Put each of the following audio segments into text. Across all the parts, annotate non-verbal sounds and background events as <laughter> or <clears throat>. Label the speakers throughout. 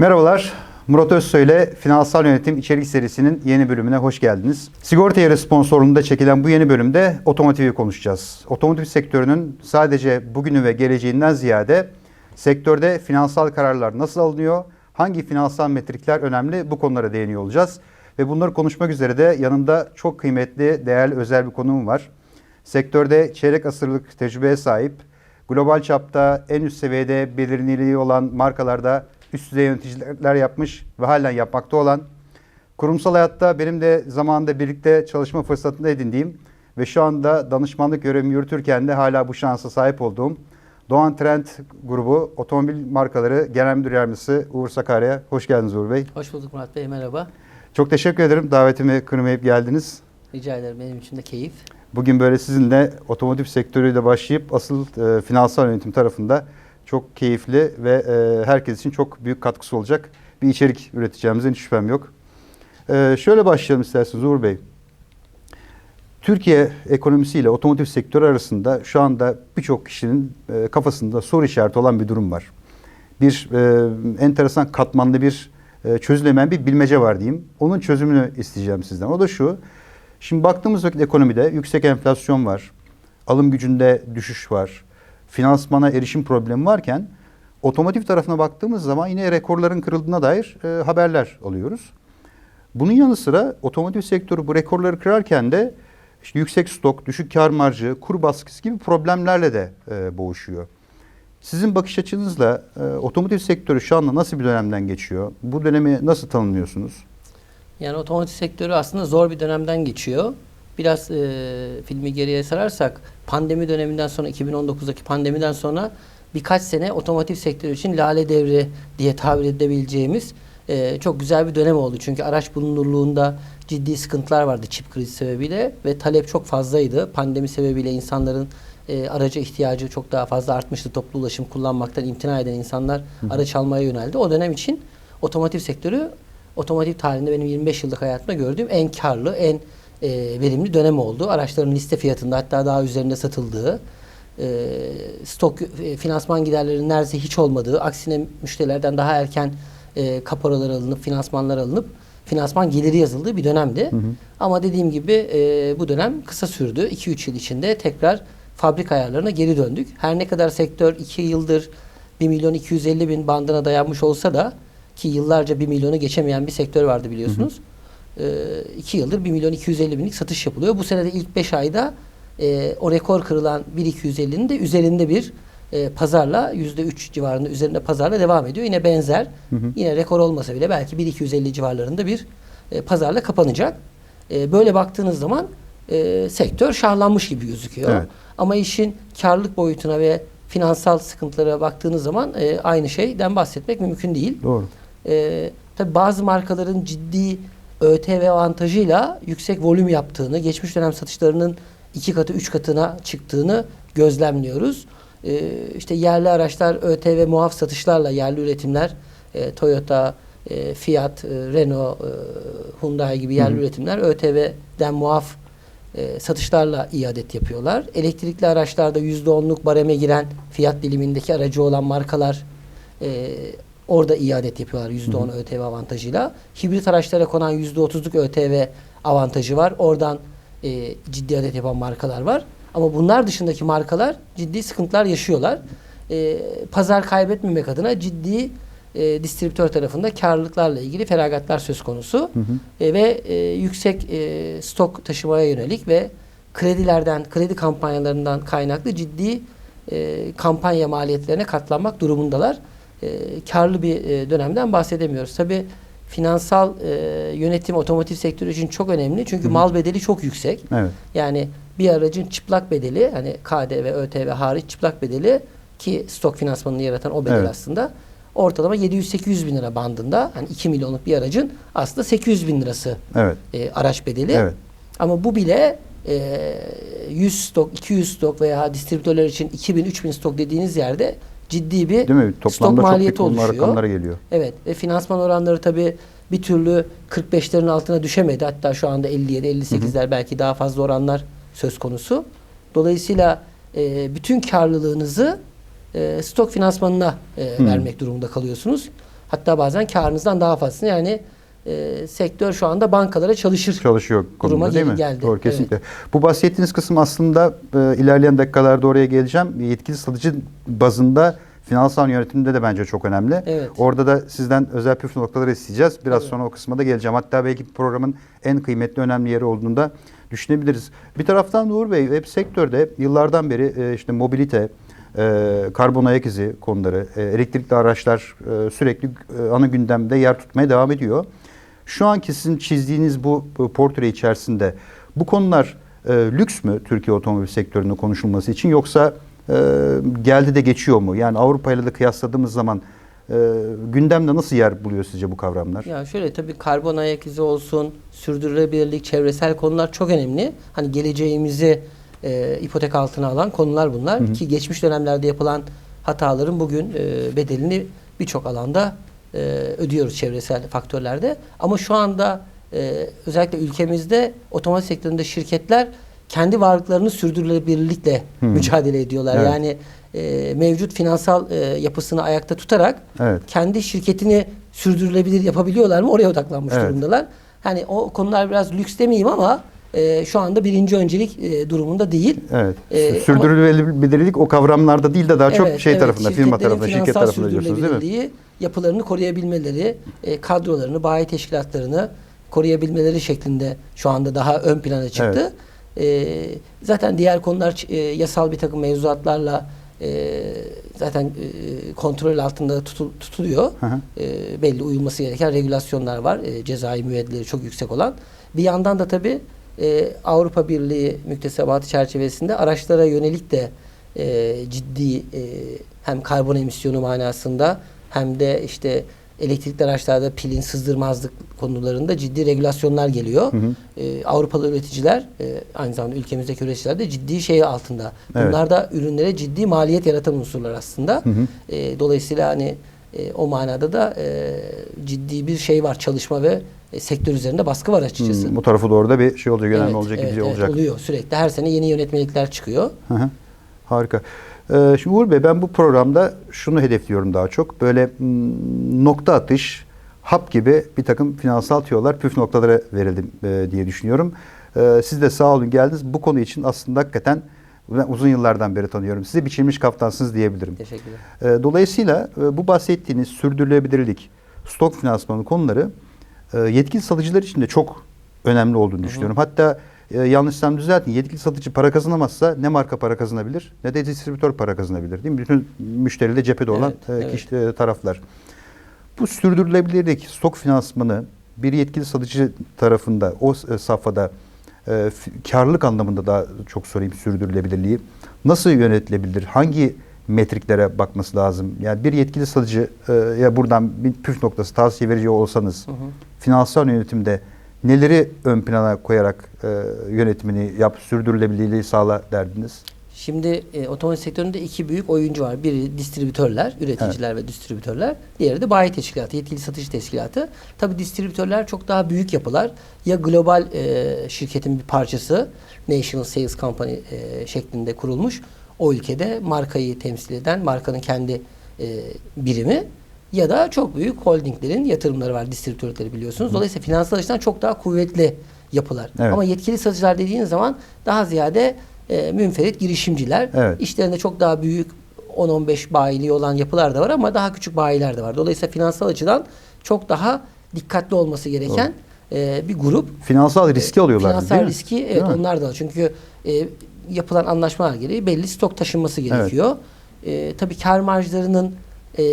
Speaker 1: Merhabalar. Murat Özsoy ile Finansal Yönetim İçerik serisinin yeni bölümüne hoş geldiniz. Sigorta yeri sponsorluğunda çekilen bu yeni bölümde otomotivi konuşacağız. Otomotiv sektörünün sadece bugünü ve geleceğinden ziyade sektörde finansal kararlar nasıl alınıyor, hangi finansal metrikler önemli bu konulara değiniyor olacağız. Ve bunları konuşmak üzere de yanımda çok kıymetli, değerli özel bir konuğum var. Sektörde çeyrek asırlık tecrübeye sahip, global çapta en üst seviyede belirliliği olan markalarda üst düzey yöneticiler yapmış ve halen yapmakta olan, kurumsal hayatta benim de zamanında birlikte çalışma fırsatını edindiğim ve şu anda danışmanlık görevimi yürütürken de hala bu şansa sahip olduğum Doğan Trend grubu otomobil markaları genel müdür yardımcısı Uğur Sakarya. Hoş geldiniz Uğur Bey.
Speaker 2: Hoş bulduk Murat Bey, merhaba.
Speaker 1: Çok teşekkür ederim davetimi kırmayıp geldiniz.
Speaker 2: Rica ederim, benim için de keyif.
Speaker 1: Bugün böyle sizinle otomotiv sektörüyle başlayıp asıl e, finansal yönetim tarafında çok keyifli ve e, herkes için çok büyük katkısı olacak bir içerik üreteceğimizden hiç şüphem yok. E, şöyle başlayalım isterseniz Uğur Bey. Türkiye ekonomisiyle otomotiv sektörü arasında şu anda birçok kişinin e, kafasında soru işareti olan bir durum var. Bir e, enteresan katmanlı bir e, çözülemeyen bir bilmece var diyeyim. Onun çözümünü isteyeceğim sizden. O da şu. Şimdi baktığımız vakit ekonomide yüksek enflasyon var. Alım gücünde düşüş var. Finansmana erişim problemi varken otomotiv tarafına baktığımız zaman yine rekorların kırıldığına dair e, haberler alıyoruz. Bunun yanı sıra otomotiv sektörü bu rekorları kırarken de işte yüksek stok, düşük kar marjı, kur baskısı gibi problemlerle de e, boğuşuyor. Sizin bakış açınızla e, otomotiv sektörü şu anda nasıl bir dönemden geçiyor? Bu dönemi nasıl tanımlıyorsunuz?
Speaker 2: Yani otomotiv sektörü aslında zor bir dönemden geçiyor. Biraz e, filmi geriye sararsak pandemi döneminden sonra 2019'daki pandemiden sonra birkaç sene otomotiv sektörü için lale devri diye tabir edebileceğimiz e, çok güzel bir dönem oldu. Çünkü araç bulunurluğunda ciddi sıkıntılar vardı çip krizi sebebiyle ve talep çok fazlaydı. Pandemi sebebiyle insanların e, araca ihtiyacı çok daha fazla artmıştı. Toplu ulaşım kullanmaktan imtina eden insanlar araç almaya yöneldi. O dönem için otomotiv sektörü otomotiv tarihinde benim 25 yıllık hayatımda gördüğüm en karlı, en e, verimli dönem oldu. Araçların liste fiyatında hatta daha üzerinde satıldığı, e, stok e, finansman giderlerinin neredeyse hiç olmadığı, aksine müşterilerden daha erken e, kaporalar alınıp, finansmanlar alınıp finansman geliri yazıldığı bir dönemdi. Ama dediğim gibi e, bu dönem kısa sürdü. 2-3 yıl içinde tekrar fabrika ayarlarına geri döndük. Her ne kadar sektör 2 yıldır 1 milyon 250 bin bandına dayanmış olsa da ki yıllarca 1 milyonu geçemeyen bir sektör vardı biliyorsunuz. 2 yıldır 1 milyon 250 binlik satış yapılıyor. Bu sene de ilk 5 ayda e, o rekor kırılan 1.250'nin de üzerinde bir e, pazarla %3 civarında üzerinde pazarla devam ediyor. Yine benzer.
Speaker 1: Hı hı.
Speaker 2: Yine rekor olmasa bile belki 1.250 civarlarında bir e, pazarla kapanacak. E, böyle baktığınız zaman e, sektör şahlanmış gibi gözüküyor.
Speaker 1: Evet.
Speaker 2: Ama işin karlılık boyutuna ve finansal sıkıntılara baktığınız zaman e, aynı şeyden bahsetmek mümkün değil.
Speaker 1: Doğru.
Speaker 2: E, tabii bazı markaların ciddi ÖTV avantajıyla yüksek volüm yaptığını, geçmiş dönem satışlarının iki katı, üç katına çıktığını gözlemliyoruz. E, işte yerli araçlar ÖTV muaf satışlarla yerli üretimler, e, Toyota, e, Fiat, e, Renault, e, Hyundai gibi yerli
Speaker 1: Hı
Speaker 2: üretimler ÖTV'den muaf e, satışlarla iade yapıyorlar. Elektrikli araçlarda %10'luk bareme giren fiyat dilimindeki aracı olan markalar e, orada iade yapıyorlar %10 ÖTV avantajıyla. Hibrit araçlara konan %30'luk ÖTV avantajı var. Oradan e, ciddi adet yapan markalar var. Ama bunlar dışındaki markalar ciddi sıkıntılar yaşıyorlar. E, pazar kaybetmemek adına ciddi e, distribütör tarafında karlılıklarla ilgili feragatlar söz konusu.
Speaker 1: Hı hı.
Speaker 2: E, ve e, yüksek e, stok taşımaya yönelik ve kredilerden, kredi kampanyalarından kaynaklı ciddi e, kampanya maliyetlerine katlanmak durumundalar. E, karlı bir e, dönemden bahsedemiyoruz. Tabi finansal e, yönetim otomotiv sektörü için çok önemli. Çünkü
Speaker 1: Hı hı.
Speaker 2: mal bedeli çok yüksek.
Speaker 1: Evet.
Speaker 2: Yani bir aracın çıplak bedeli hani KDV, ÖTV hariç çıplak bedeli ki stok finansmanını yaratan o bedel
Speaker 1: Evet.
Speaker 2: aslında ortalama 700-800 bin lira bandında. Hani 2 milyonluk bir aracın aslında 800 bin lirası
Speaker 1: Evet.
Speaker 2: e, araç bedeli.
Speaker 1: Evet.
Speaker 2: Ama bu bile e, 100 stok, 200 stok veya distribütörler için 2000-3000 stok dediğiniz yerde ciddi bir
Speaker 1: Değil mi?
Speaker 2: stok
Speaker 1: Toplamda çok
Speaker 2: maliyeti
Speaker 1: büyük
Speaker 2: oluşuyor.
Speaker 1: rakamlara geliyor.
Speaker 2: Evet ve finansman oranları tabii bir türlü 45'lerin altına düşemedi. Hatta şu anda 57, 58'ler belki daha fazla oranlar söz konusu. Dolayısıyla e, bütün karlılığınızı e, stok finansmanına e, vermek durumunda kalıyorsunuz. Hatta bazen karınızdan daha fazlasını yani e, sektör şu anda bankalara çalışır.
Speaker 1: çalışıyor konumda değil mi?
Speaker 2: geldi.
Speaker 1: Doğru kesinlikle. Bu bahsettiğiniz kısım aslında e, ilerleyen dakikalarda oraya geleceğim. Yetkili satıcı bazında finansal yönetimde de bence çok önemli.
Speaker 2: Evet.
Speaker 1: Orada da sizden özel püf noktaları isteyeceğiz. Biraz
Speaker 2: Tabii.
Speaker 1: sonra o kısma da geleceğim. Hatta belki programın en kıymetli önemli yeri olduğunda düşünebiliriz. Bir taraftan Uğur Bey hep sektörde yıllardan beri e, işte mobilite, e, karbon ayak izi konuları, e, elektrikli araçlar e, sürekli e, ana gündemde yer tutmaya devam ediyor. Şu anki sizin çizdiğiniz bu, portre içerisinde bu konular e, lüks mü Türkiye otomobil sektöründe konuşulması için yoksa e, geldi de geçiyor mu? Yani Avrupa ile de kıyasladığımız zaman e, gündemde nasıl yer buluyor sizce bu kavramlar?
Speaker 2: Ya şöyle tabii karbon ayak izi olsun, sürdürülebilirlik, çevresel konular çok önemli. Hani geleceğimizi e, ipotek altına alan konular bunlar ki geçmiş dönemlerde yapılan hataların bugün e, bedelini birçok alanda e, ödüyoruz çevresel faktörlerde. Ama şu anda e, özellikle ülkemizde otomotiv sektöründe şirketler kendi varlıklarını sürdürülebilirlikle mücadele ediyorlar.
Speaker 1: Evet.
Speaker 2: Yani e, mevcut finansal e, yapısını ayakta tutarak
Speaker 1: Evet.
Speaker 2: kendi şirketini sürdürülebilir yapabiliyorlar mı? Oraya odaklanmış
Speaker 1: Evet.
Speaker 2: durumdalar. Hani o konular biraz lüks demeyeyim ama e, şu anda birinci öncelik e, durumunda değil.
Speaker 1: Evet.
Speaker 2: Ee,
Speaker 1: Sürdürülebilirlik o kavramlarda değil de daha çok
Speaker 2: Evet,
Speaker 1: şey
Speaker 2: evet.
Speaker 1: tarafında, firma tarafında, şirket tarafında diyorsunuz değil mi?
Speaker 2: yapılarını koruyabilmeleri, e, kadrolarını, bayi teşkilatlarını koruyabilmeleri şeklinde şu anda daha ön plana çıktı. E, zaten diğer konular e, yasal bir takım mevzuatlarla e, zaten e, kontrol altında tutul- tutuluyor.
Speaker 1: Hı hı.
Speaker 2: E, belli uyulması gereken regülasyonlar var. E, cezai müeyyideleri çok yüksek olan. Bir yandan da tabii e, Avrupa Birliği müktesebatı çerçevesinde araçlara yönelik de e, ciddi e, hem karbon emisyonu manasında hem de işte elektrikli araçlarda pilin sızdırmazlık konularında ciddi regülasyonlar geliyor.
Speaker 1: Hı hı.
Speaker 2: E, Avrupalı üreticiler e, aynı zamanda ülkemizdeki üreticiler de ciddi şey altında.
Speaker 1: Evet.
Speaker 2: Bunlar da ürünlere ciddi maliyet yaratan unsurlar aslında.
Speaker 1: Hı hı.
Speaker 2: E, dolayısıyla hani e, o manada da e, ciddi bir şey var çalışma ve e, sektör üzerinde baskı var açıkçası.
Speaker 1: Hmm, bu tarafı doğru da bir şey olacak, önemli
Speaker 2: Evet,
Speaker 1: olacak,
Speaker 2: evet,
Speaker 1: gidici
Speaker 2: evet,
Speaker 1: olacak.
Speaker 2: oluyor sürekli. Her sene yeni yönetmelikler çıkıyor.
Speaker 1: Hı hı. Harika. Ee, şimdi Uğur Bey ben bu programda şunu hedefliyorum daha çok. Böyle mm, nokta atış, hap gibi bir takım finansal tüyolar, püf noktalara verelim e, diye düşünüyorum. Ee, siz de sağ olun geldiniz. Bu konu için aslında hakikaten ben uzun yıllardan beri tanıyorum. Sizi biçilmiş kaftansınız diyebilirim.
Speaker 2: Teşekkürler.
Speaker 1: E, Dolayısıyla e, bu bahsettiğiniz sürdürülebilirlik, stok finansmanı konuları e, yetkili satıcılar için de çok önemli olduğunu düşünüyorum. Hatta e, yanlışsam düzeltin. Yetkili satıcı para kazanamazsa ne marka para kazanabilir ne de distribütör para kazanabilir. Değil mi? Bütün müşteri de cephede olan
Speaker 2: Evet,
Speaker 1: e,
Speaker 2: evet.
Speaker 1: kişi, e, taraflar. Bu sürdürülebilirlik, stok finansmanı bir yetkili satıcı tarafında o e, safhada e, karlılık anlamında daha çok sorayım sürdürülebilirliği nasıl yönetilebilir? Hangi metriklere bakması lazım? Yani bir yetkili satıcı e, ya buradan bir püf noktası tavsiye verici olsanız
Speaker 2: Hı hı.
Speaker 1: finansal yönetimde neleri ön plana koyarak e, yönetimini yap, sürdürülebilirliği sağla derdiniz?
Speaker 2: Şimdi e, otomotiv sektöründe iki büyük oyuncu var. Biri distribütörler, üreticiler ve distribütörler. Diğeri de bayi teşkilatı, yetkili satış teşkilatı. Tabii distribütörler çok daha büyük yapılar. Ya global e, şirketin bir parçası, National Sales Company e, şeklinde kurulmuş. O ülkede markayı temsil eden, markanın kendi e, birimi ya da çok büyük holdinglerin yatırımları var, distribütörleri biliyorsunuz. Dolayısıyla finansal açıdan çok daha kuvvetli yapılar.
Speaker 1: Evet.
Speaker 2: Ama yetkili satıcılar dediğiniz zaman daha ziyade e, münferit girişimciler.
Speaker 1: Evet.
Speaker 2: İşlerinde çok daha büyük 10-15 bayiliği olan yapılar da var ama daha küçük bayiler de var. Dolayısıyla finansal açıdan çok daha dikkatli olması gereken e, bir grup.
Speaker 1: Finansal riski alıyorlar
Speaker 2: Finansal
Speaker 1: değil mi?
Speaker 2: riski
Speaker 1: Değil
Speaker 2: evet
Speaker 1: mi?
Speaker 2: onlar da. Çünkü e, yapılan anlaşmalar gereği belli stok taşınması gerekiyor. E, tabii kar marjlarının e,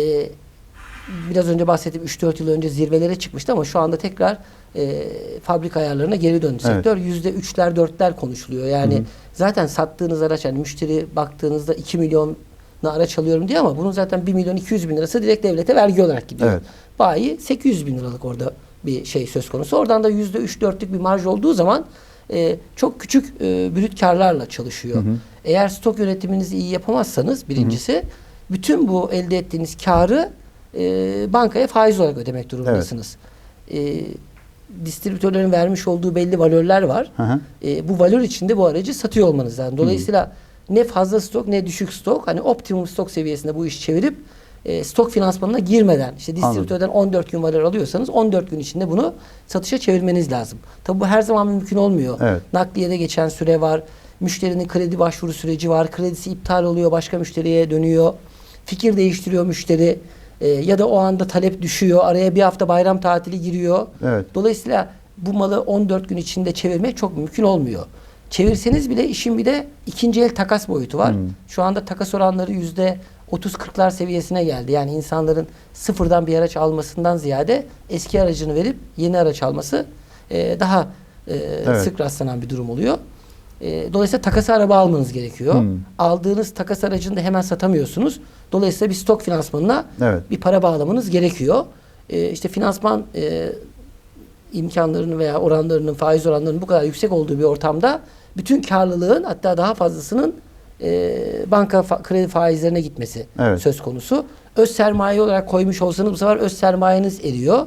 Speaker 2: biraz önce bahsettiğim 3-4 yıl önce zirvelere çıkmıştı ama şu anda tekrar e, fabrika ayarlarına geri döndü
Speaker 1: Evet.
Speaker 2: sektör. Yüzde üçler dörtler konuşuluyor. Yani
Speaker 1: Hı hı.
Speaker 2: zaten sattığınız araç hani müşteri baktığınızda 2 milyon araç alıyorum diyor ama bunun zaten 1 milyon 200 bin lirası direkt devlete vergi olarak gidiyor.
Speaker 1: Evet.
Speaker 2: Bayi 800 bin liralık orada bir şey söz konusu. Oradan da yüzde üç dörtlük bir marj olduğu zaman e, çok küçük e, brüt karlarla çalışıyor.
Speaker 1: Hı hı.
Speaker 2: Eğer stok yönetiminizi iyi yapamazsanız birincisi bütün bu elde ettiğiniz karı e, bankaya faiz olarak ödemek durumundasınız. E, distribütörlerin vermiş olduğu belli valörler var.
Speaker 1: Hı hı.
Speaker 2: E, bu valör içinde bu aracı satıyor olmanız lazım. Dolayısıyla ne fazla stok ne düşük stok. Hani optimum stok seviyesinde bu işi çevirip e, stok finansmanına girmeden işte distribütörden 14 gün valer alıyorsanız 14 gün içinde bunu satışa çevirmeniz lazım. Tabi bu her zaman mümkün olmuyor.
Speaker 1: Evet.
Speaker 2: Nakliyede geçen süre var. Müşterinin kredi başvuru süreci var. Kredisi iptal oluyor. Başka müşteriye dönüyor. Fikir değiştiriyor müşteri. E, ya da o anda talep düşüyor. Araya bir hafta bayram tatili giriyor.
Speaker 1: Evet.
Speaker 2: Dolayısıyla bu malı 14 gün içinde çevirmek çok mümkün olmuyor. Çevirseniz bile işin bir de ikinci el takas boyutu var.
Speaker 1: Hmm.
Speaker 2: Şu anda takas oranları yüzde 30-40'lar seviyesine geldi. Yani insanların sıfırdan bir araç almasından ziyade eski aracını verip yeni araç alması e, daha e,
Speaker 1: Evet.
Speaker 2: sık rastlanan bir durum oluyor. E, dolayısıyla takas araba almanız gerekiyor.
Speaker 1: Hmm.
Speaker 2: Aldığınız takas aracını da hemen satamıyorsunuz. Dolayısıyla bir stok finansmanına
Speaker 1: Evet.
Speaker 2: bir para bağlamanız gerekiyor. E, işte finansman e, imkanlarının veya oranlarının faiz oranlarının bu kadar yüksek olduğu bir ortamda bütün karlılığın hatta daha fazlasının e, banka fa- kredi faizlerine gitmesi
Speaker 1: Evet.
Speaker 2: söz konusu. Öz sermaye olarak koymuş olsanız bu sefer öz sermayeniz eriyor.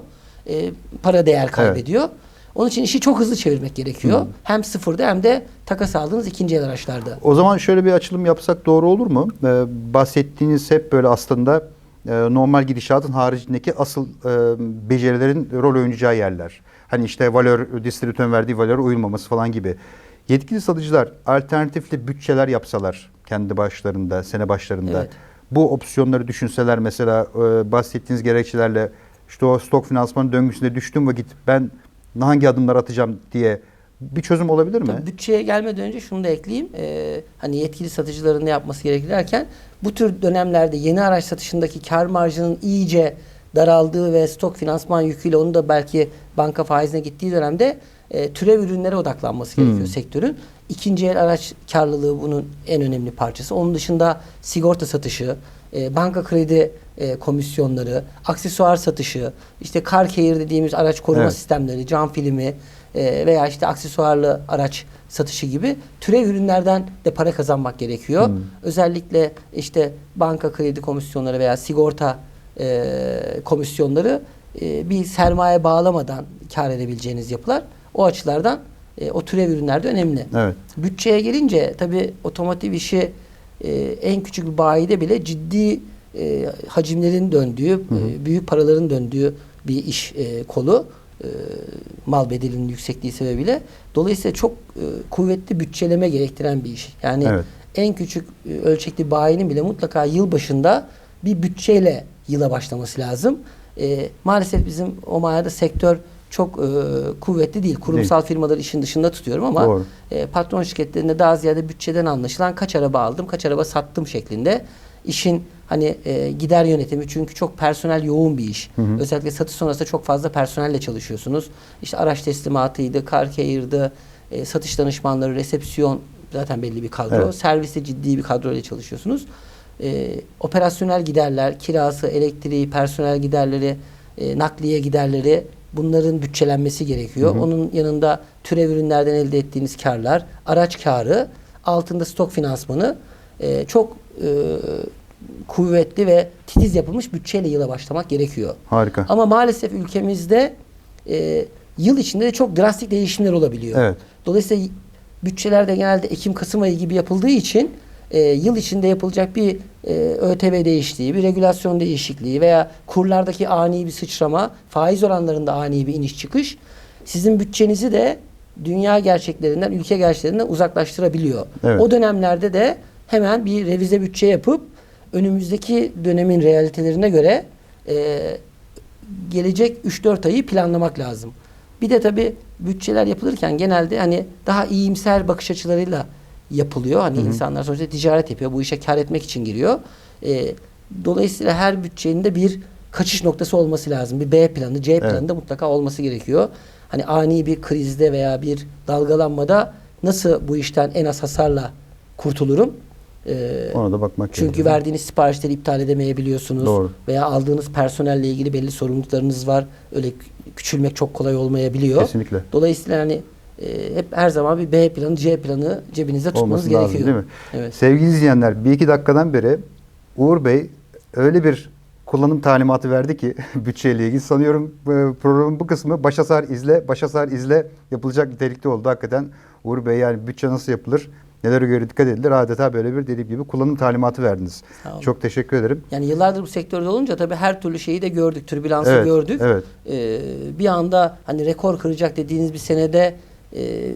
Speaker 2: E, para değer kaybediyor. Onun için işi çok hızlı çevirmek gerekiyor. Hem sıfırda hem de takas aldığınız ikinci el araçlarda.
Speaker 1: O zaman şöyle bir açılım yapsak doğru olur mu? Ee, bahsettiğiniz hep böyle aslında e, normal gidişatın haricindeki asıl e, becerilerin rol oynayacağı yerler. Hani işte valör, distribütörün verdiği valöre uyulmaması falan gibi. Yetkili satıcılar alternatifli bütçeler yapsalar kendi başlarında, sene başlarında.
Speaker 2: Evet.
Speaker 1: Bu opsiyonları düşünseler mesela e, bahsettiğiniz gerekçelerle işte o stok finansmanı döngüsünde düştüğüm vakit ben hangi adımlar atacağım diye bir çözüm olabilir mi?
Speaker 2: Tabii bütçeye gelmeden önce şunu da ekleyeyim. Ee, hani yetkili satıcıların ne yapması gerekir derken bu tür dönemlerde yeni araç satışındaki kar marjının iyice daraldığı ve stok finansman yüküyle onu da belki banka faizine gittiği dönemde e, türev ürünlere odaklanması gerekiyor
Speaker 1: Hmm.
Speaker 2: sektörün. İkinci el araç karlılığı bunun en önemli parçası. Onun dışında sigorta satışı, e, banka kredi e, komisyonları, aksesuar satışı, işte car care dediğimiz araç koruma
Speaker 1: Evet.
Speaker 2: sistemleri, cam filmi e, veya işte aksesuarlı araç satışı gibi türev ürünlerden de para kazanmak gerekiyor.
Speaker 1: Hmm.
Speaker 2: Özellikle işte banka kredi komisyonları veya sigorta e, komisyonları e, bir sermaye bağlamadan kar edebileceğiniz yapılar. O açılardan e, o türev ürünler de önemli.
Speaker 1: Evet.
Speaker 2: Bütçeye gelince tabii otomotiv işi e, en küçük bir bayide bile ciddi e, hacimlerin döndüğü, e, büyük paraların döndüğü bir iş e, kolu. E, mal bedelinin yüksekliği sebebiyle. Dolayısıyla çok e, kuvvetli bütçeleme gerektiren bir iş. Yani
Speaker 1: Evet.
Speaker 2: en küçük e, ölçekli bayinin bile mutlaka yıl başında bir bütçeyle yıla başlaması lazım. E, maalesef bizim o manada sektör çok e, kuvvetli değil. Kurumsal firmaları işin dışında tutuyorum ama
Speaker 1: Doğru.
Speaker 2: e, patron şirketlerinde daha ziyade bütçeden anlaşılan kaç araba aldım, kaç araba sattım şeklinde işin hani e, gider yönetimi çünkü çok personel yoğun bir iş.
Speaker 1: Hı hı.
Speaker 2: Özellikle satış sonrasında çok fazla personelle çalışıyorsunuz. İşte araç teslimatıydı, car care'dı, e, satış danışmanları, resepsiyon zaten belli bir kadro.
Speaker 1: Evet.
Speaker 2: Serviste ciddi bir kadro ile çalışıyorsunuz. E, operasyonel giderler, kirası, elektriği, personel giderleri, e, nakliye giderleri bunların bütçelenmesi gerekiyor.
Speaker 1: Hı hı.
Speaker 2: Onun yanında türev ürünlerden elde ettiğiniz karlar, araç karı, altında stok finansmanı e, çok e, kuvvetli ve titiz yapılmış bütçeyle yıla başlamak gerekiyor.
Speaker 1: Harika.
Speaker 2: Ama maalesef ülkemizde e, yıl içinde de çok drastik değişimler olabiliyor.
Speaker 1: Evet.
Speaker 2: Dolayısıyla bütçeler de genelde Ekim-Kasım ayı gibi yapıldığı için e, yıl içinde yapılacak bir e, ÖTV değişikliği, bir regülasyon değişikliği veya kurlardaki ani bir sıçrama, faiz oranlarında ani bir iniş çıkış sizin bütçenizi de dünya gerçeklerinden, ülke gerçeklerinden uzaklaştırabiliyor.
Speaker 1: Evet.
Speaker 2: O dönemlerde de hemen bir revize bütçe yapıp önümüzdeki dönemin realitelerine göre e, gelecek 3-4 ayı planlamak lazım. Bir de tabii bütçeler yapılırken genelde hani daha iyimser bakış açılarıyla yapılıyor. Hani insanlar sonuçta ticaret yapıyor. Bu işe kar etmek için giriyor. Ee, dolayısıyla her bütçenin de bir kaçış noktası olması lazım. Bir B planı, C planı
Speaker 1: Evet.
Speaker 2: da mutlaka olması gerekiyor. Hani ani bir krizde veya bir dalgalanmada nasıl bu işten en az hasarla kurtulurum? Ee,
Speaker 1: Ona da bakmak
Speaker 2: çünkü
Speaker 1: gerekiyor.
Speaker 2: verdiğiniz siparişleri iptal edemeyebiliyorsunuz.
Speaker 1: Doğru.
Speaker 2: Veya aldığınız personelle ilgili belli sorumluluklarınız var. Öyle kü- küçülmek çok kolay olmayabiliyor.
Speaker 1: Kesinlikle.
Speaker 2: Dolayısıyla hani e, hep her zaman bir B planı, C planı cebinizde tutmanız
Speaker 1: Olması
Speaker 2: gerekiyor.
Speaker 1: lazım değil mi?
Speaker 2: Evet.
Speaker 1: Sevgili izleyenler bir iki dakikadan beri Uğur Bey öyle bir kullanım talimatı verdi ki <laughs> bütçeyle ilgili. Sanıyorum e, programın bu kısmı başa sar izle, başa sar izle yapılacak nitelikte oldu. Hakikaten Uğur Bey yani bütçe nasıl yapılır nelere göre dikkat edilir adeta böyle bir dediğim gibi kullanım talimatı verdiniz. Çok teşekkür ederim.
Speaker 2: Yani yıllardır bu sektörde olunca tabii her türlü şeyi de gördük. Türbülansı
Speaker 1: Evet,
Speaker 2: gördük.
Speaker 1: evet.
Speaker 2: Ee, bir anda hani rekor kıracak dediğiniz bir senede e,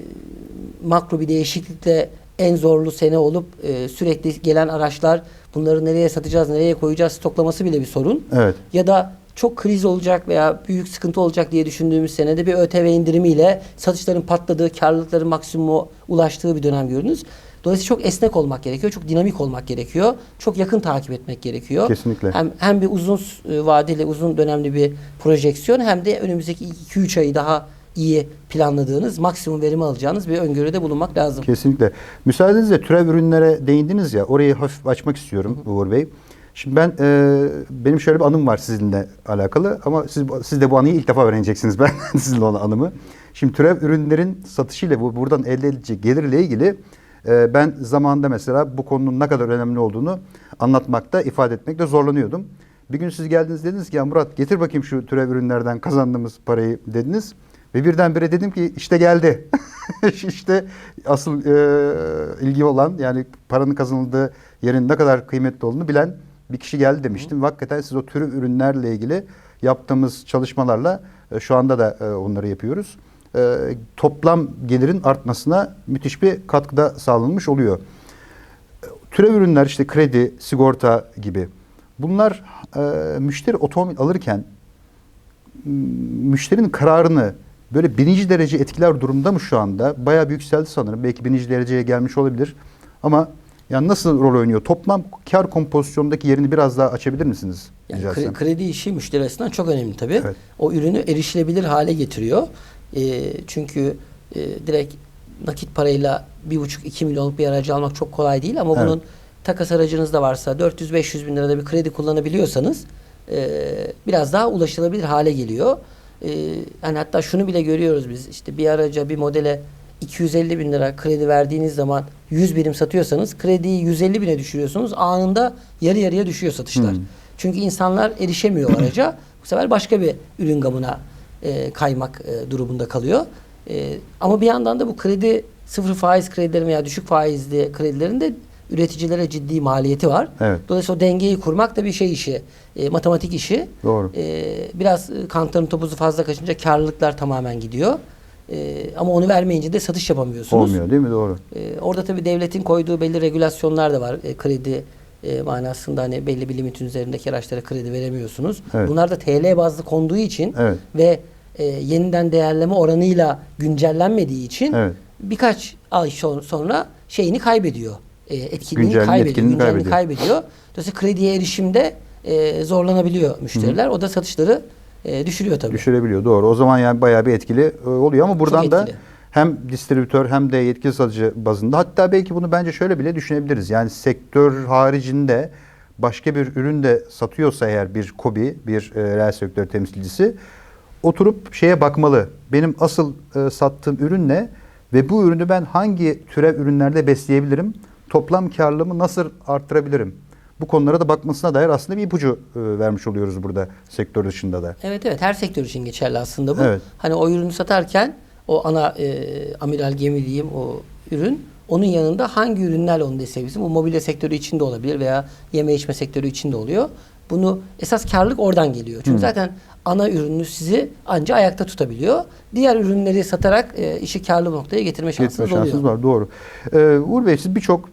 Speaker 2: makro bir değişiklikle en zorlu sene olup e, sürekli gelen araçlar bunları nereye satacağız, nereye koyacağız stoklaması bile bir sorun.
Speaker 1: Evet.
Speaker 2: Ya da çok kriz olacak veya büyük sıkıntı olacak diye düşündüğümüz senede bir ÖTV indirimiyle satışların patladığı, karlılıkların maksimuma ulaştığı bir dönem gördünüz. Dolayısıyla çok esnek olmak gerekiyor, çok dinamik olmak gerekiyor, çok yakın takip etmek gerekiyor.
Speaker 1: Kesinlikle.
Speaker 2: Hem, hem bir uzun e, vadeli, uzun dönemli bir projeksiyon hem de önümüzdeki 2-3 ayı daha iyi planladığınız, maksimum verimi alacağınız bir öngörüde bulunmak lazım.
Speaker 1: Kesinlikle. Müsaadenizle türev ürünlere değindiniz ya orayı hafif açmak istiyorum Uğur Bey. Şimdi ben e, benim şöyle bir anım var sizinle alakalı ama siz siz de bu anıyı ilk defa öğreneceksiniz ben <laughs> sizinle olan anımı. Şimdi türev ürünlerin satışıyla bu buradan elde edilecek gelirle ilgili e, ben zamanında mesela bu konunun ne kadar önemli olduğunu anlatmakta, ifade etmekte zorlanıyordum. Bir gün siz geldiniz dediniz ki ya Murat getir bakayım şu türev ürünlerden kazandığımız parayı dediniz. Ve birdenbire dedim ki işte geldi. <laughs> işte asıl e, ilgi olan yani paranın kazanıldığı yerin ne kadar kıymetli olduğunu bilen bir kişi geldi demiştim. Ve hakikaten siz o tür ürünlerle ilgili yaptığımız çalışmalarla e, şu anda da e, onları yapıyoruz. E, toplam gelirin artmasına müthiş bir katkıda sağlanmış oluyor. Türev ürünler işte kredi, sigorta gibi. Bunlar e, müşteri otomobil alırken müşterinin kararını böyle birinci derece etkiler durumda mı şu anda? Bayağı bir yükseldi sanırım. Belki birinci dereceye gelmiş olabilir. Ama yani nasıl rol oynuyor? Toplam kar kompozisyonundaki yerini biraz daha açabilir misiniz?
Speaker 2: Yani kre- kredi işi müşteri açısından çok önemli tabii.
Speaker 1: Evet.
Speaker 2: O ürünü erişilebilir hale getiriyor. E, çünkü e, direkt nakit parayla bir buçuk iki milyonluk bir aracı almak çok kolay değil ama
Speaker 1: Evet.
Speaker 2: bunun takas aracınız da varsa 400-500 bin lirada bir kredi kullanabiliyorsanız e, biraz daha ulaşılabilir hale geliyor. E, hani hatta şunu bile görüyoruz biz işte bir araca bir modele 250 bin lira kredi verdiğiniz zaman 100 birim satıyorsanız krediyi 150 bine düşürüyorsunuz anında yarı yarıya düşüyor satışlar.
Speaker 1: Hmm.
Speaker 2: Çünkü insanlar erişemiyor araca. <clears throat> Bu sefer başka bir ürün gamına e, kaymak e, durumunda kalıyor. E, ama bir yandan da bu kredi sıfır faiz kredilerin veya düşük faizli kredilerin de üreticilere ciddi maliyeti var.
Speaker 1: Evet.
Speaker 2: Dolayısıyla o dengeyi kurmak da bir şey işi, e, matematik işi.
Speaker 1: Doğru.
Speaker 2: E, biraz e, kantarın topuzu fazla kaçınca karlılıklar tamamen gidiyor. E, ama onu vermeyince de satış yapamıyorsunuz.
Speaker 1: Olmuyor değil mi? Doğru.
Speaker 2: Ee, orada tabii devletin koyduğu belli regülasyonlar da var. E, kredi e, manasında hani belli bir limitin üzerindeki araçlara kredi veremiyorsunuz.
Speaker 1: Evet.
Speaker 2: Bunlar da TL bazlı konduğu için
Speaker 1: Evet.
Speaker 2: ve e, yeniden değerleme oranıyla güncellenmediği için
Speaker 1: Evet.
Speaker 2: birkaç ay son- sonra şeyini kaybediyor. E, etkinliğini
Speaker 1: Güncelliğini,
Speaker 2: kaybediyor.
Speaker 1: etkinliğini
Speaker 2: güncelliğini
Speaker 1: kaybediyor.
Speaker 2: kaybediyor. Dolayısıyla krediye erişimde e, zorlanabiliyor müşteriler. O da satışları e, düşürüyor tabii.
Speaker 1: Düşürebiliyor doğru. O zaman yani bayağı bir etkili e, oluyor ama buradan da hem distribütör hem de yetkili satıcı bazında hatta belki bunu bence şöyle bile düşünebiliriz. Yani sektör haricinde başka bir ürün de satıyorsa eğer bir kobi, bir e, reel sektör temsilcisi oturup şeye bakmalı. Benim asıl e, sattığım ürün ne ve bu ürünü ben hangi türev ürünlerde besleyebilirim? Toplam karlılığımı nasıl arttırabilirim? Bu konulara da bakmasına dair aslında bir ipucu e, vermiş oluyoruz burada sektör dışında da.
Speaker 2: Evet evet her sektör için geçerli aslında bu.
Speaker 1: Evet.
Speaker 2: Hani o ürünü satarken o ana e, amiral gemi diyeyim o ürün onun yanında hangi ürünlerle onu destekleyebilirsin? Bu mobilya sektörü içinde olabilir veya yeme içme sektörü içinde oluyor. Bunu esas karlılık oradan geliyor. Çünkü
Speaker 1: Hı.
Speaker 2: zaten ana ürünü sizi anca ayakta tutabiliyor. Diğer ürünleri satarak e, işi karlı noktaya getirme şansınız
Speaker 1: şansınız
Speaker 2: oluyor.
Speaker 1: var doğru. Ee, Uğur Bey siz birçok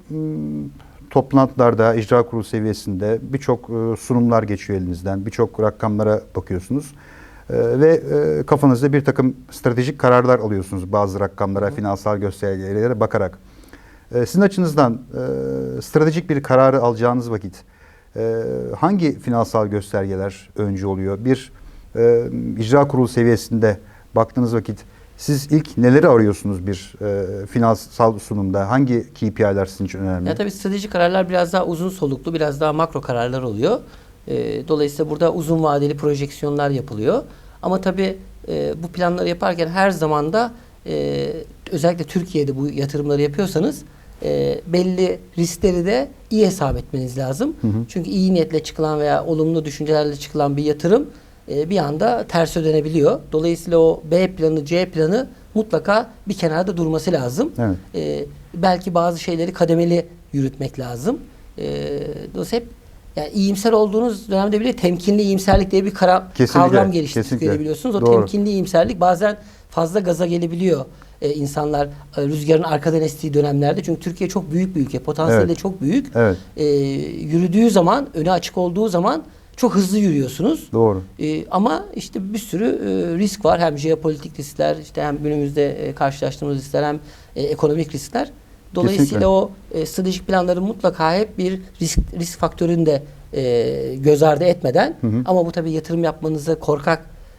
Speaker 1: toplantılarda, icra kurulu seviyesinde birçok e, sunumlar geçiyor elinizden. Birçok rakamlara bakıyorsunuz. Ee, ve e, kafanızda bir takım stratejik kararlar alıyorsunuz bazı rakamlara, finansal göstergelere bakarak. Ee, sizin açınızdan e, stratejik bir kararı alacağınız vakit e, hangi finansal göstergeler öncü oluyor? Bir e, icra kurulu seviyesinde baktığınız vakit siz ilk neleri arıyorsunuz bir e, finansal sunumda? Hangi KPI'ler sizin için önemli?
Speaker 2: Ya tabii stratejik kararlar biraz daha uzun soluklu, biraz daha makro kararlar oluyor. E, dolayısıyla burada uzun vadeli projeksiyonlar yapılıyor. Ama tabii e, bu planları yaparken her zaman da e, özellikle Türkiye'de bu yatırımları yapıyorsanız e, belli riskleri de iyi hesap etmeniz lazım.
Speaker 1: Hı hı.
Speaker 2: Çünkü iyi niyetle çıkılan veya olumlu düşüncelerle çıkılan bir yatırım e, bir anda ters ödenebiliyor. Dolayısıyla o B planı, C planı mutlaka bir kenarda durması lazım.
Speaker 1: Evet.
Speaker 2: E, belki bazı şeyleri kademeli yürütmek lazım. E, dolayısıyla hep yani iyimser olduğunuz dönemde bile temkinli iyimserlik diye bir kara,
Speaker 1: Kesinlikle,
Speaker 2: kavram geliştirdik
Speaker 1: kesinlikle.
Speaker 2: biliyorsunuz. O
Speaker 1: Doğru.
Speaker 2: temkinli iyimserlik bazen fazla gaza gelebiliyor e, insanlar e, rüzgarın arkadan estiği dönemlerde. Çünkü Türkiye çok büyük bir ülke. Potansiyeli
Speaker 1: Evet.
Speaker 2: de çok büyük.
Speaker 1: Evet.
Speaker 2: E, yürüdüğü zaman, önü açık olduğu zaman çok hızlı yürüyorsunuz.
Speaker 1: Doğru.
Speaker 2: E, ama işte bir sürü e, risk var. Hem jeopolitik riskler, işte hem günümüzde e, karşılaştığımız riskler hem e, ekonomik riskler. Dolayısıyla
Speaker 1: Kesinlikle.
Speaker 2: o e, stratejik planların mutlaka hep bir risk risk faktörünü de e, göz ardı etmeden
Speaker 1: Hı hı.
Speaker 2: ama bu tabii yatırım yapmanızı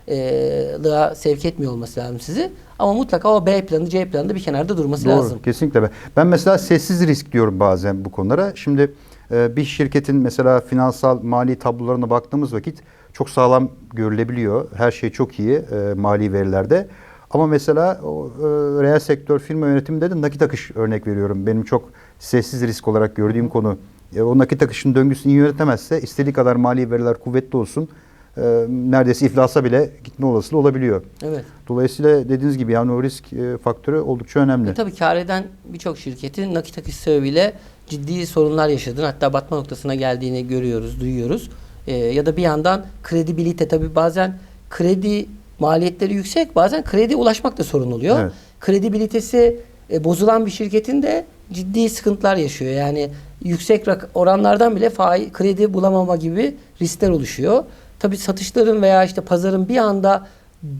Speaker 2: korkaklığa sevk etmiyor olması lazım sizi. Ama mutlaka o B planı, C planı da bir kenarda durması
Speaker 1: Doğru,
Speaker 2: lazım.
Speaker 1: kesinlikle. Ben- mesela sessiz risk diyorum bazen bu konulara. Şimdi e, bir şirketin mesela finansal mali tablolarına baktığımız vakit çok sağlam görülebiliyor. Her şey çok iyi e, mali verilerde. Ama mesela o, e, reel sektör firma yönetiminde de nakit akış örnek veriyorum. Benim çok sessiz risk olarak gördüğüm konu. E, o nakit akışın döngüsünü iyi yönetemezse istediği kadar mali veriler kuvvetli olsun. E, neredeyse iflasa bile gitme olasılığı olabiliyor.
Speaker 2: Evet.
Speaker 1: Dolayısıyla dediğiniz gibi yani o risk e, faktörü oldukça önemli.
Speaker 2: E tabii kar eden birçok şirketin nakit akış sebebiyle ciddi sorunlar yaşadığını hatta batma noktasına geldiğini görüyoruz, duyuyoruz. E, ya da bir yandan kredibilite tabii bazen kredi maliyetleri yüksek bazen kredi ulaşmak da sorun oluyor.
Speaker 1: Evet.
Speaker 2: Kredibilitesi e, bozulan bir şirketin de ciddi sıkıntılar yaşıyor. Yani yüksek oranlardan bile faiz, kredi bulamama gibi riskler oluşuyor. Tabii satışların veya işte pazarın bir anda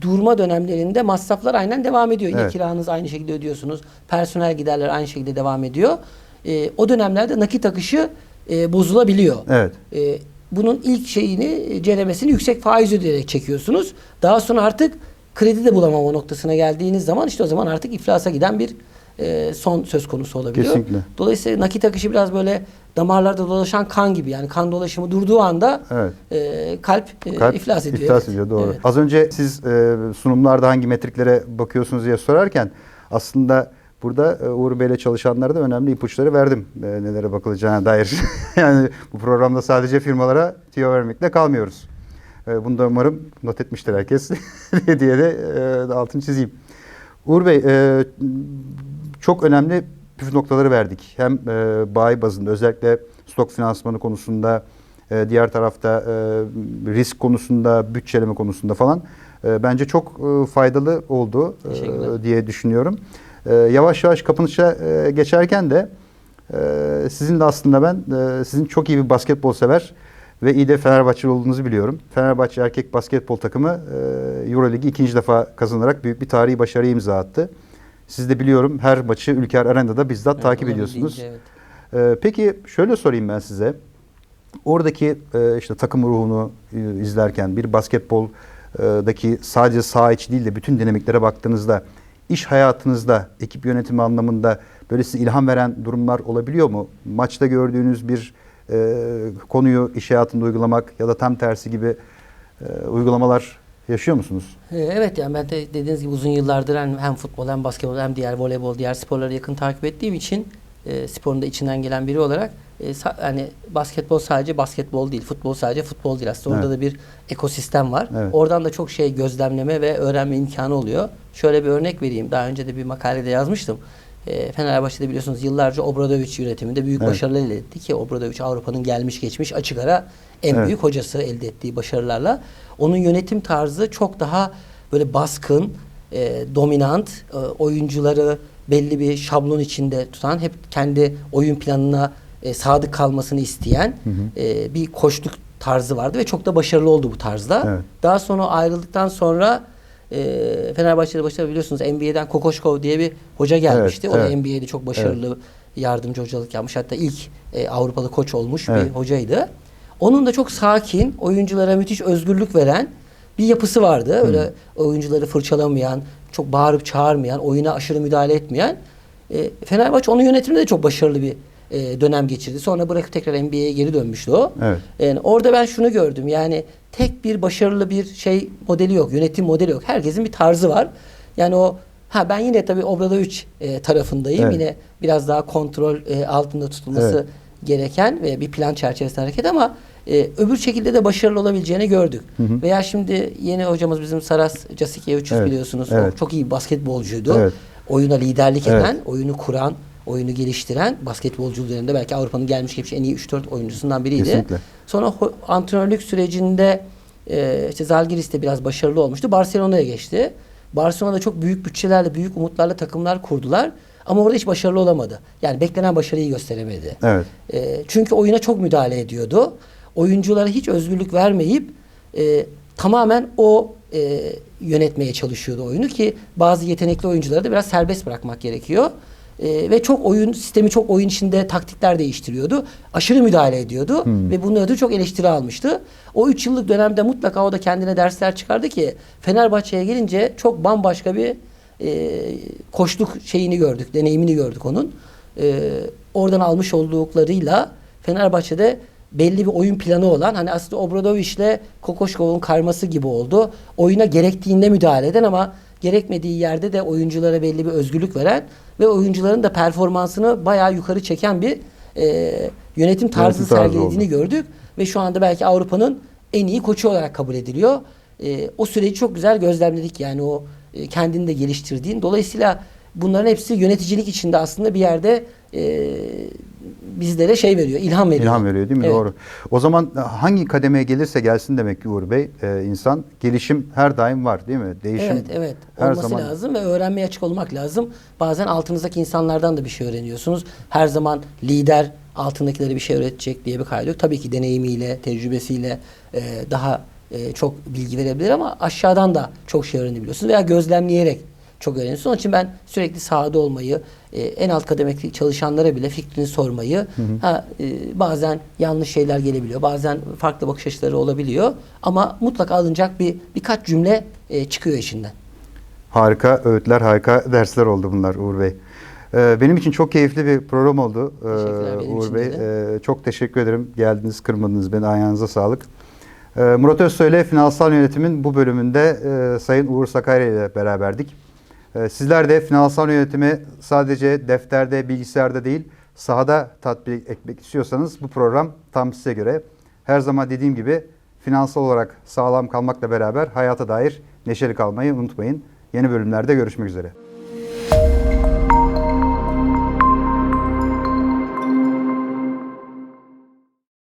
Speaker 2: durma dönemlerinde masraflar aynen devam ediyor. Yine
Speaker 1: Evet.
Speaker 2: kiranızı aynı şekilde ödüyorsunuz. Personel giderler aynı şekilde devam ediyor. E, o dönemlerde nakit akışı e, bozulabiliyor.
Speaker 1: Evet.
Speaker 2: E, bunun ilk şeyini, e, ceremesini yüksek faiz ödeyerek çekiyorsunuz. Daha sonra artık kredi de bulamama noktasına geldiğiniz zaman işte o zaman artık iflasa giden bir e, son söz konusu olabiliyor.
Speaker 1: Kesinlikle.
Speaker 2: Dolayısıyla nakit akışı biraz böyle damarlarda dolaşan kan gibi. Yani kan dolaşımı durduğu anda
Speaker 1: Evet.
Speaker 2: e, kalp, e,
Speaker 1: Kalp
Speaker 2: iflas ediyor.
Speaker 1: iflas
Speaker 2: Evet.
Speaker 1: ediyor doğru.
Speaker 2: Evet.
Speaker 1: Az önce siz e, sunumlarda hangi metriklere bakıyorsunuz diye sorarken aslında burada e, Uğur Bey'le çalışanlara da önemli ipuçları verdim e, nelere bakılacağına dair. <laughs> yani bu programda sadece firmalara tüyo vermekle kalmıyoruz. E, bunu da umarım not etmiştir herkes <laughs> diye de e, altını çizeyim. Uğur Bey e, çok önemli püf noktaları verdik. Hem e, bayi bazında özellikle stok finansmanı konusunda, e, diğer tarafta e, risk konusunda, bütçeleme konusunda falan e, bence çok e, faydalı oldu e, diye düşünüyorum. E, yavaş yavaş kapanışa e, geçerken de e, sizin de aslında ben e, sizin çok iyi bir basketbol sever ve iyi de Fenerbahçeli olduğunuzu biliyorum. Fenerbahçe erkek basketbol takımı e, Euroligi ikinci defa kazanarak büyük bir tarihi başarıya imza attı. Siz de biliyorum her maçı Ülker Arena'da bizzat
Speaker 2: Evet,
Speaker 1: takip ediyorsunuz.
Speaker 2: evet.
Speaker 1: Ee, peki şöyle sorayım ben size. Oradaki e, işte takım ruhunu e, izlerken bir basketboldaki sadece saha içi değil de bütün dinamiklere baktığınızda iş hayatınızda ekip yönetimi anlamında böyle size ilham veren durumlar olabiliyor mu? Maçta gördüğünüz bir e, konuyu iş hayatında uygulamak ya da tam tersi gibi e, uygulamalar yaşıyor musunuz?
Speaker 2: Ee, Evet yani ben de dediğiniz gibi uzun yıllardır hem, hem futbol hem basketbol hem diğer voleybol diğer sporları yakın takip ettiğim için e, sporun da içinden gelen biri olarak e, hani basketbol sadece basketbol değil, futbol sadece futbol değil aslında. Orada
Speaker 1: Evet.
Speaker 2: da bir ekosistem var.
Speaker 1: Evet.
Speaker 2: Oradan da çok şey gözlemleme ve öğrenme imkanı oluyor. Şöyle bir örnek vereyim. Daha önce de bir makalede yazmıştım. E, Fenerbahçe'de biliyorsunuz yıllarca Obradoviç yönetiminde büyük
Speaker 1: Evet.
Speaker 2: başarılar elde etti ki Obradoviç Avrupa'nın gelmiş geçmiş açık ara en
Speaker 1: Evet.
Speaker 2: büyük hocası elde ettiği başarılarla. Onun yönetim tarzı çok daha böyle baskın, e, dominant, e, oyuncuları belli bir şablon içinde tutan, hep kendi oyun planına e, sadık kalmasını isteyen
Speaker 1: Hı hı.
Speaker 2: e, bir koçluk tarzı vardı ve çok da başarılı oldu bu tarzda.
Speaker 1: Evet.
Speaker 2: Daha sonra ayrıldıktan sonra e, Fenerbahçe'de başarılı biliyorsunuz NBA'den Kokoşkov diye bir hoca gelmişti.
Speaker 1: Evet,
Speaker 2: o da
Speaker 1: evet.
Speaker 2: NBA'de çok başarılı yardımcı hocalık yapmış. Hatta ilk e, Avrupalı koç olmuş
Speaker 1: Evet.
Speaker 2: bir hocaydı. Onun da çok sakin, oyunculara müthiş özgürlük veren bir yapısı vardı. Öyle oyuncuları fırçalamayan, çok bağırıp çağırmayan, oyuna aşırı müdahale etmeyen. E, Fenerbahçe onun yönetiminde de çok başarılı bir e, dönem geçirdi. Sonra bırakıp tekrar NBA'ye geri dönmüştü o.
Speaker 1: Evet.
Speaker 2: Yani orada ben şunu gördüm. Yani tek bir başarılı bir şey modeli yok. Yönetim modeli yok. Herkesin bir tarzı var. Yani o ha ben yine tabii Obradoviç e, tarafındayım.
Speaker 1: Evet.
Speaker 2: Yine biraz daha kontrol e, altında tutulması
Speaker 1: Evet.
Speaker 2: gereken ve bir plan çerçevesinde hareket ama e, öbür şekilde de başarılı olabileceğini gördük.
Speaker 1: Hı hı.
Speaker 2: Veya şimdi yeni hocamız bizim Saras Casikevicius
Speaker 1: Evet,
Speaker 2: biliyorsunuz.
Speaker 1: evet.
Speaker 2: O çok iyi basketbolcuydu.
Speaker 1: Evet.
Speaker 2: Oyuna liderlik
Speaker 1: Evet.
Speaker 2: eden, oyunu kuran, oyunu geliştiren basketbolcu üzerinde belki Avrupa'nın gelmiş geçmiş en iyi 3-4 oyuncusundan biriydi.
Speaker 1: Kesinlikle.
Speaker 2: Sonra antrenörlük sürecinde e, işte Zalgiris'te biraz başarılı olmuştu. Barcelona'ya geçti. Barcelona'da çok büyük bütçelerle, büyük umutlarla takımlar kurdular. Ama orada hiç başarılı olamadı. Yani beklenen başarıyı gösteremedi.
Speaker 1: Evet.
Speaker 2: E, çünkü oyuna çok müdahale ediyordu. Oyunculara hiç özgürlük vermeyip e, tamamen o e, yönetmeye çalışıyordu oyunu ki bazı yetenekli oyuncuları da biraz serbest bırakmak gerekiyor. E, ve çok oyun sistemi çok oyun içinde taktikler değiştiriyordu. Aşırı müdahale ediyordu ve bunun ötürü çok eleştiri almıştı. O 3 yıllık dönemde mutlaka o da kendine dersler çıkardı ki Fenerbahçe'ye gelince çok bambaşka bir e, koşluk şeyini gördük, deneyimini gördük onun. E, oradan almış olduklarıyla Fenerbahçe'de belli bir oyun planı olan hani aslında Obradoviç'le Kokoşkov'un karması gibi oldu. Oyuna gerektiğinde müdahale eden ama gerekmediği yerde de oyunculara belli bir özgürlük veren ve oyuncuların da performansını bayağı yukarı çeken bir e, yönetim tarzı
Speaker 1: Yönetim
Speaker 2: sergilediğini
Speaker 1: oldu.
Speaker 2: gördük ve şu anda belki Avrupa'nın en iyi koçu olarak kabul ediliyor. E, o süreci çok güzel gözlemledik yani o e, kendini de geliştirdiğin. Dolayısıyla bunların hepsi yöneticilik içinde aslında bir yerde e, bizlere şey veriyor, ilham veriyor.
Speaker 1: İlham veriyor değil mi?
Speaker 2: Evet.
Speaker 1: Doğru. O zaman hangi kademeye gelirse gelsin demek ki Uğur Bey e, insan gelişim her daim var değil mi? Değişim
Speaker 2: Evet, evet.
Speaker 1: her
Speaker 2: Olması
Speaker 1: zaman
Speaker 2: lazım ve öğrenmeye açık olmak lazım. Bazen altınızdaki insanlardan da bir şey öğreniyorsunuz. Her zaman lider altındakilere bir şey öğretecek diye bir kaydı yok. Tabii ki deneyimiyle, tecrübesiyle e, daha e, çok bilgi verebilir ama aşağıdan da çok şey öğrenebiliyorsunuz veya gözlemleyerek çok öğreniyorsunuz. Onun için ben sürekli sahada olmayı, e, en alt kademedeki çalışanlara bile fikrini sormayı, ha, e, bazen yanlış şeyler gelebiliyor, bazen farklı bakış açıları olabiliyor ama mutlaka alınacak bir birkaç cümle e, çıkıyor işinden.
Speaker 1: harika öğütler, harika dersler oldu bunlar Uğur Bey. E, benim için çok keyifli bir program oldu e,
Speaker 2: benim
Speaker 1: Uğur Bey.
Speaker 2: de.
Speaker 1: E, çok teşekkür ederim. Geldiniz, kırmadınız beni. Ayağınıza sağlık. E, Murat Özsoy ile Finansal Yönetim'in bu bölümünde e, Sayın Uğur Sakarya ile beraberdik. E, sizler de finansal yönetimi sadece defterde, bilgisayarda değil, sahada tatbik etmek istiyorsanız bu program tam size göre. Her zaman dediğim gibi finansal olarak sağlam kalmakla beraber hayata dair neşeli kalmayı unutmayın. Yeni bölümlerde görüşmek üzere.